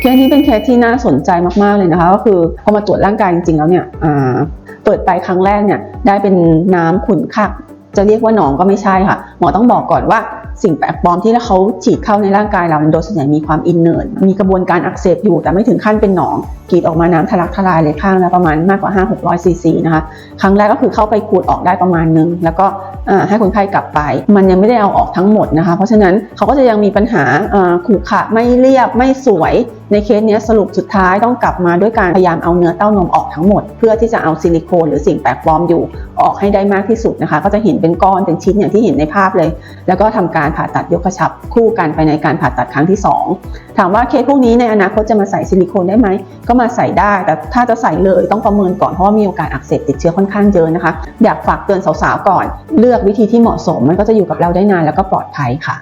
เคสนี้เป็นเคสที่น่าสนใจมากๆเลยนะคะ ก็คือพอมาตรวจร่างกายจริงๆแล้วเนี่ยเปิดไปครั้งแรกเนี่ยได้เป็นน้ำขุ่นคักจะเรียกว่าหนองก็ไม่ใช่ค่ะ หมอต้องบอกก่อนว่า สิ่งแปลกปลอมที่เขาฉีดเข้าในร่างกายเราโดยส่วนใหญ่มีความอินเนอร์มีกระบวนการอักเสบอยู่ แต่ไม่ถึงขั้นเป็นหนองกรีดออกมาน้ำทะลักทลายเลยข้างละประมาณมากกว่า 5-600ซีซีนะคะครั้งแรกก็คือเข้าไปขูดออกได้ประมาณนึง แล้วก็ให้คนไข้กลับไป มันยังไม่ได้เอาออกทั้งหมดนะคะ เพราะฉะนั้นเขาก็จะยังมีปัญหาขรุขระไม่เรียบไม่สวย ในเคสเนี้ยสรุปสุดท้ายต้องกลับมาด้วยการพยายามเอาเนื้อเต้านมออกทั้งหมด เพื่อที่จะเอาซิลิโคนหรือสิ่งแปลกปลอมอยู่ออกให้ได้มากที่สุดนะคะ ก็จะเห็นเป็นก้อนเป็นชิ้นอย่างที่เห็นในภาพเลย แล้วก็ทำการการผ่าตัดยกกระชับคู่กันไปในการผ่าตัดครั้งที่สองถามว่าเคสพวกนี้ในอนาคตจะมาใส่ซิลิโคนได้ไหม ก็มาใส่ได้ แต่ถ้าจะใส่เลยต้องประเมินก่อนเพราะว่ามีโอกาสอักเสบติดเชื้อค่อนข้างเยอะนะคะ อยากฝากเตือนสาวๆก่อน เลือกวิธีที่เหมาะสมมันก็จะอยู่กับเราได้นานแล้วก็ปลอดภัยค่ะ